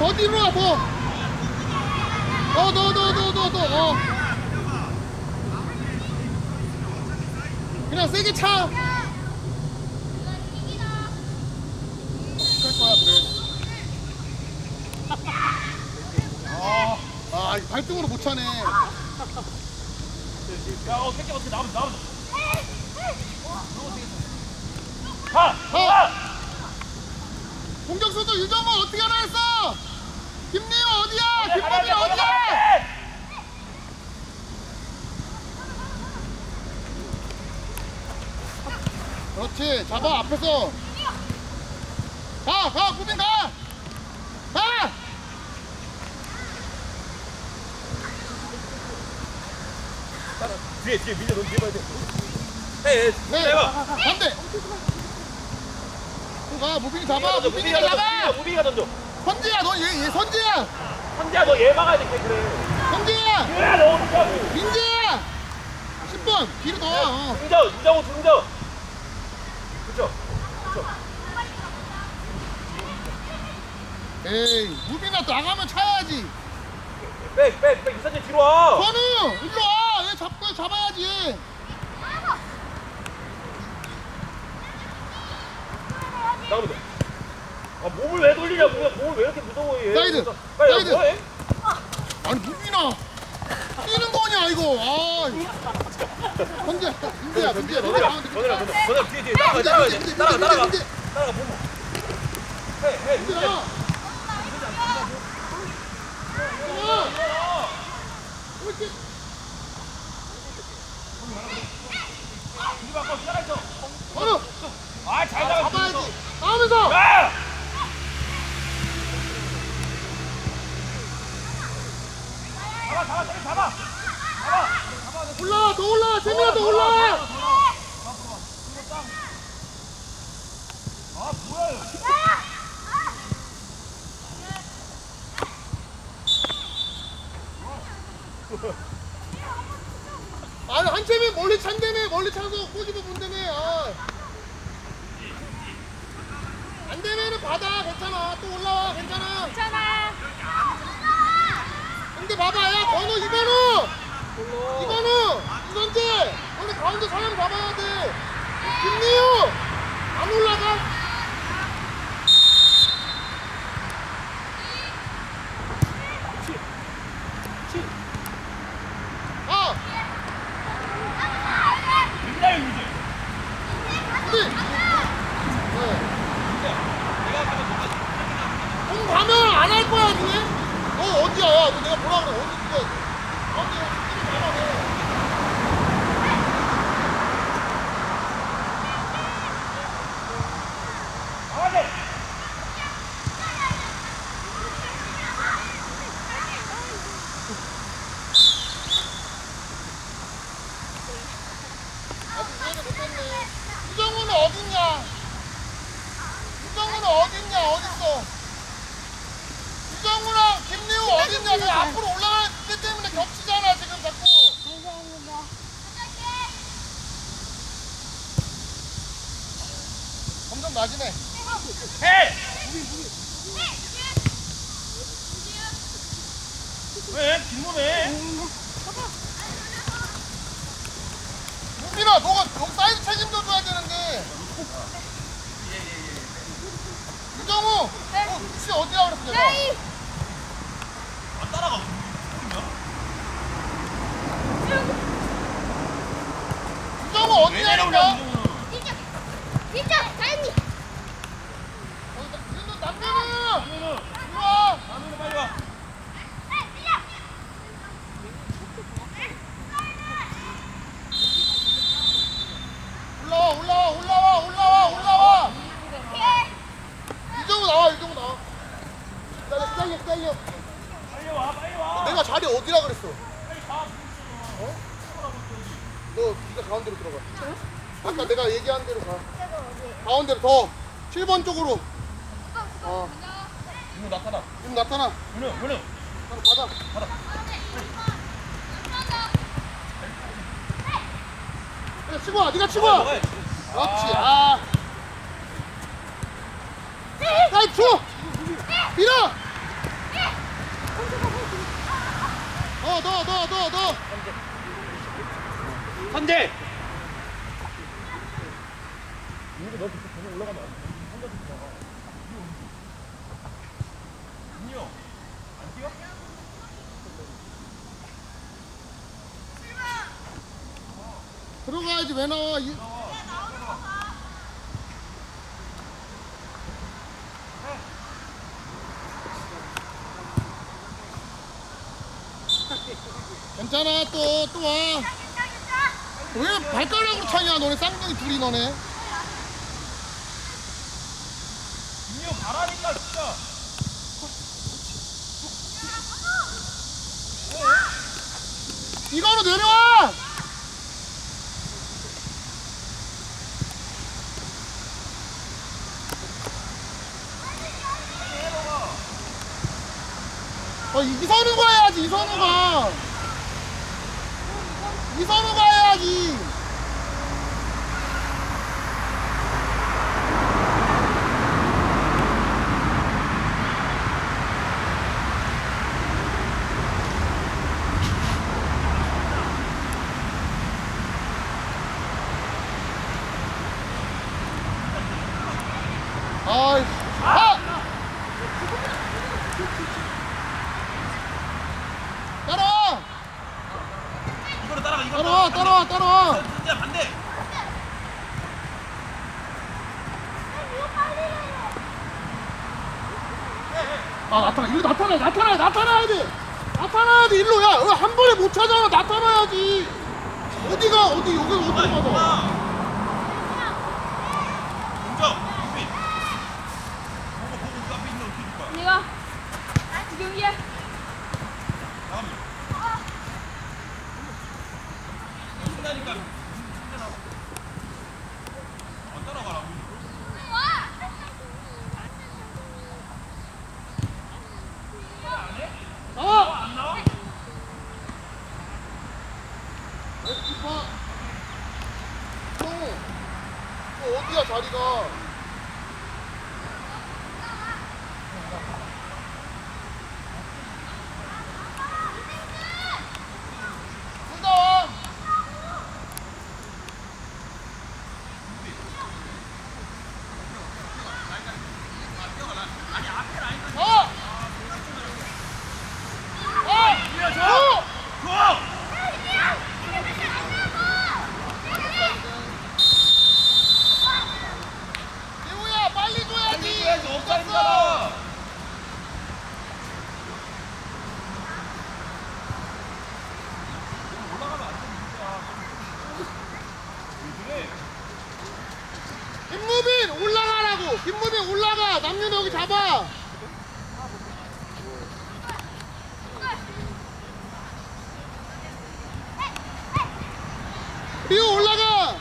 더 뒤로 와, 더. 더, 더, 더, 더, 더, 더. 어. 그냥 세게 차. 할 거야, 그래. 아, 아, 발등으로 못 차네. 야, 어, 새끼 어떻게 나오면 나오면. 가! 가! 공격수도 유정호 어떻게 하나 했어? 김리호 어디야? 김범일 가야 돼, 어디야? 그렇지 잡아 앞에서 가가 구빈 가! 가! 뒤에 뒤에 밀려 너 뒤에 봐야 돼. 해, 네 해봐. 반대 또가 무빈이 잡아 무빙이가 잡아 무빙이가 던져. 선지야 너얘 얘 선지야 선지야 너 얘 막아야 돼, 그래. 선지야 그래, 너 어떻게 하고? 민지야 10번 뒤로 더 어. 등져, 유정호 등져. 그쵸? 그쵸? 에이 무빈아 나가면 차야지 백, 백, 백, 이선재 뒤로 와. 건우 일로 와얘 잡고 잡아야지 나가면 돼. 아, 몸을 왜 돌리냐고. 몸을 왜 이렇게 무서워 해. 사이드, 빨리 사이드. 뭐해? 아니 무빈아 뛰는 거냐 이거 아 선지야 민지야 민지야 너네 가운데 너네라, 너네라, 너네라 뒤에 뒤에 따라가, 따라가, 민지, 따라가, 민지, 따라가, 민지. 따라가, 몸. 해, 해, 바꿔. 건우 아, 잘 나가. 올라 더 올라 재민아 더 올라 아, 뭐야. 아니 한채민 멀리 찬다며 멀리 차서 꼬집어 본다며 아. 안 되면은 받아. 괜찮아. 또 올라와. 괜찮아. 괜찮아. 근데 봐봐. 야 건우 이건우! 이건우 이선재 너네 가운데 사람 잡아야 돼 김미우 안 올라가 아 민다요, 민지. 근데 공 가면 안 할 거야 니네 너 어디야 야, 너내가 뭐라 그래 어디 니가 가운데 뛰는 거 하나 나와야 돼. 아직 이해를 못했네. 유정우는 어딨냐? 유정우는 어딨냐? 어딨어? 유정우랑 김리우 어딨냐? 내 앞으로 올라갈 때 때문에 겹치잖아 지금 자꾸. 감사합니다. 점점 낮이네. 해! 왜? 뒷몸에? 유빈아, 너가 여기 사이드 책임져 줘야 되는데. 유정우, 너 위치 어디야 그랬어 내가? 나이. 안 따라가. 유정우 왜 어디냐 내려오냐, 남편은 운동은. 이리 와. 나는 빨리 와. 올라와, 올라와, 올라와, 올라와, 올라와. 유정우 나와, 유정우 나와. 기다려, 기다려, 기다려. 빨리 와, 빨리 와. 내가 자리 어디라 그랬어? 빨리 가. 어? 너 네가 가운데로 들어가. 아까 내가 얘기한 대로 가. 가운데로 더. 7번 쪽으로. 어. 이거 나타나. 지금 나타나. 윤호, 윤호. 바로 받아. 받아. 치고 와. 네가 치고 와. 그렇지. 아. 아. 나이 줘. 밀어. 어, 너, 너, 너, 너. 이거 너 전에 올라가면 안 돼. 들어가야지 왜 나와? 이... 괜찮아 또 또 와. 왜 발가락으로 차냐 너네 쌍둥이 둘이 너네. 민요 가라니까 진짜. 이거로 내려와. 어, 이선우가 해야지, 이선우가. 이선우가 해야지. 아이, 아! 따라와! 이거로 따라가. 이거로 따라와, 따라와, 따라와! 선제 반대. 아, 나타나, 이거 나타나, 나타나, 나타나야 돼! 나타나야 돼, 일로, 야! 어, 한 번에 못 찾아! 나타나야지! 어디가, 어디, 여기 어디 가서? 공정. 준비. 보고 보고 그 앞에 있는 어떻게 줄 거야? 내가 지금이야. 나가면. 신나니까. 안 따라가라. 아! 안 나와? 에스키파! 형! 자리가? 둘다 와! 어! 어! 어! 줘! 대우야 빨리 줘야지. 빨리 줘야지. 늦었어. 엇갈리잖아. 올라가면 안 돼, 진짜. 왜 그래? 김무빈 올라가라고. 김무빈 올라가. 남윤 여기 잡아. 리오 올라가.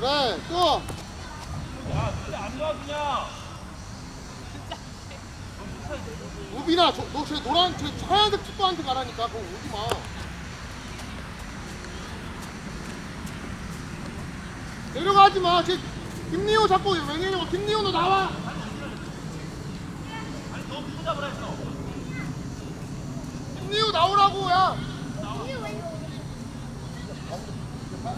그래 또 야, 근데 안 도와주냐? 우빈아 저, 너저 노란 저 하얀색 가라니까 그거 오지 마. 내려가지 마. 쟤 김리호 자꾸 왜 내려가? 김리호 너 나와. 아니, 너 누구 잡으라 했어? 김리호 나오라고 야. 가,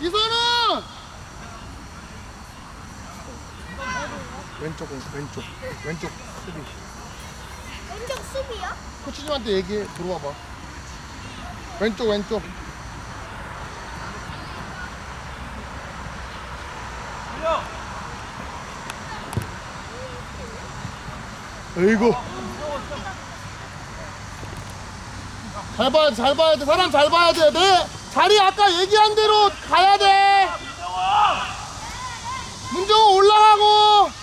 이선아! 왼쪽 왼쪽 왼쪽 수비 왼쪽 수비요? 코치님한테 얘기해 들어와봐 왼쪽 왼쪽 에이구 잘 봐야 돼, 잘 봐야 돼, 사람 잘 봐야 돼. 내 자리 아까 얘기한 대로 가야 돼. 문정호 올라가고.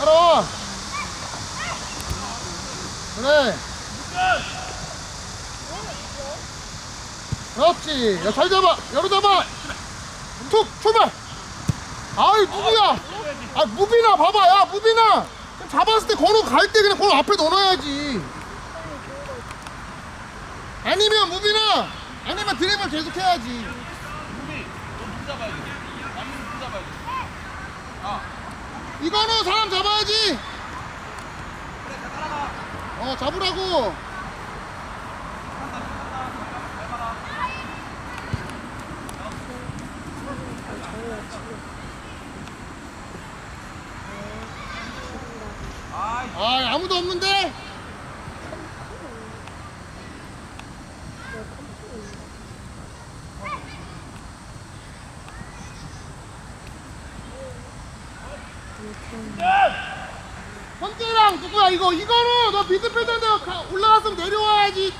알아. 그래. 그렇지. 야, 잘 잡아. 열어 잡아. 툭, 출발. 아이, 누구야? 아, 무빈아, 봐봐. 야, 무빈아. 잡았을 때 건우 갈 때 그냥 건우 앞에 넣어놔야지. 아니면 무빈아. 아니면 드리블 계속 해야지. 이거는 사람 잡아야지. 어, 잡으라고. 아, 아무도 없는데? 현재랑 누구야? 이거 이거는 너 미드필더인데 가- 올라갔으면 내려와야지.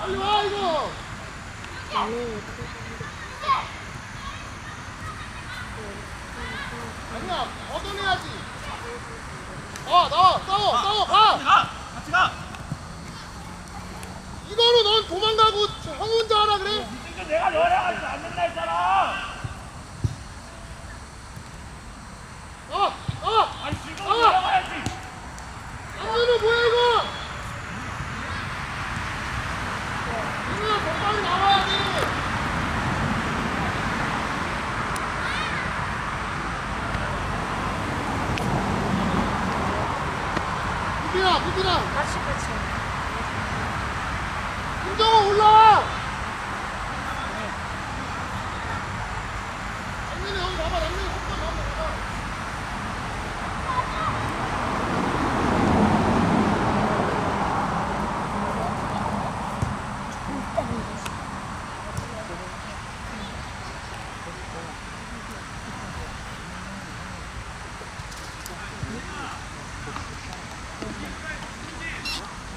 빨리 와 이거. 아니야 걷어내야지. 어 나와 싸워 싸워 가. 가! 같이 가! 이거는 넌 도망가고 형 혼자 하라 그래 이거 내가 너랑 안 된다 했잖아! 어! 어! 아니 지금 어! 내려가야지! 안면은 뭐야 이거 이거 더 빨리 나와야 돼 무빈아 무빈아 같이 같이. 김정호 올라와 남민이 여기 봐봐 남민이 속도 나온다 봐봐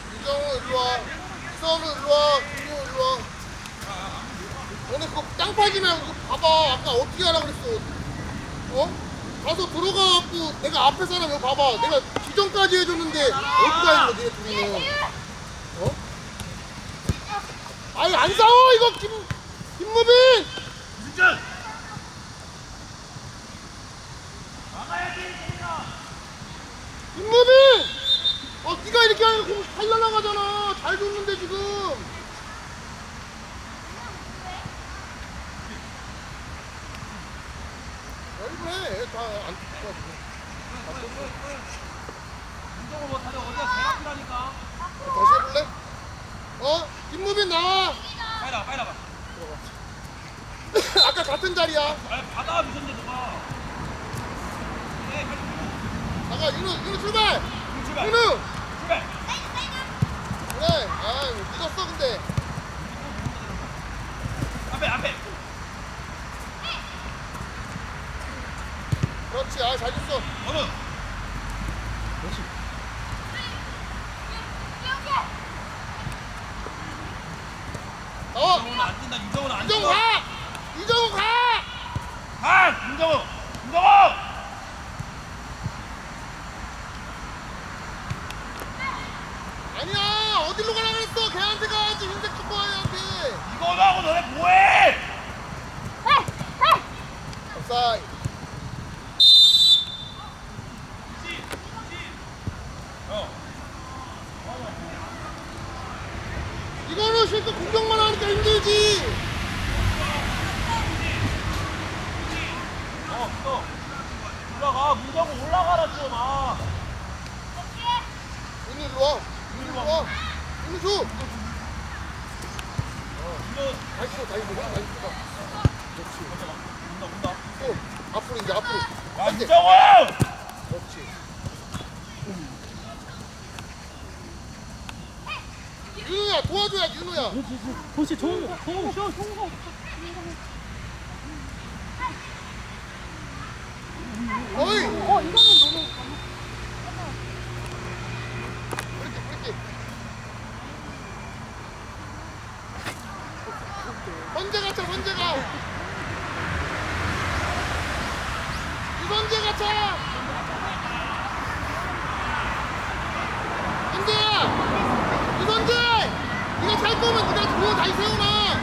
김정호 일로 와 이선우 일로 와 김정호 일로 와 너네 그거 땅 파지 말고 그거 봐봐 아까 어떻게 하라 그랬어. 어? 가서 들어가갖고 내가 앞에 사람 여기 봐봐. 내가 지정까지 해줬는데 어디 가 있는 니네 둘이는 어? 아니 안 싸워 이거 김 김무빈! 진짜! 김무빈! 어 네가 이렇게 하니까 공 살려나가잖아. 잘 줬는데 지금 얼굴에 다안 운동을 못하면 어디가 필요하니까 다시 해볼래? 어? 김무빈 나와! 빨리 나가 빨리 나가. 아까 같은 자리야. 아 받아 미쳤는데 너가 네 빨리 나가 윤우 윤우 출발! 출발. 윤우 출발. 그래. 아 늦었어 근데. 앞에 앞에 그렇지. 아잘 줬어. 어느 나와 이정우는 안 뛴다. 이정우는 안 뛰어 가! 이정우 가! 가! 이정우 이정우 아니야. 어디로 가라 그랬어? 걔한테 가야지. 흰색 축구화한테 이거 하고 너네 뭐해? offside 어 실컷 공격만 하니까 힘들지. 어, 어. 올라가, 문 잡고 올라가라 좀, 아. 문 일로 와. 문 일로 와. 문 줘. 다 있어, 다 있어, 다 있어. 그렇지. 온다, 온다. 또, 앞으로 이제 앞으로. 안정호! 윤우야 도와줘야 윤우야. 거, 좋은 거. 어이. 어, 이거는 너무. 그렇게 그렇게. 선재가 차 선재가. 유선재가 차. 多么值得自豪呢！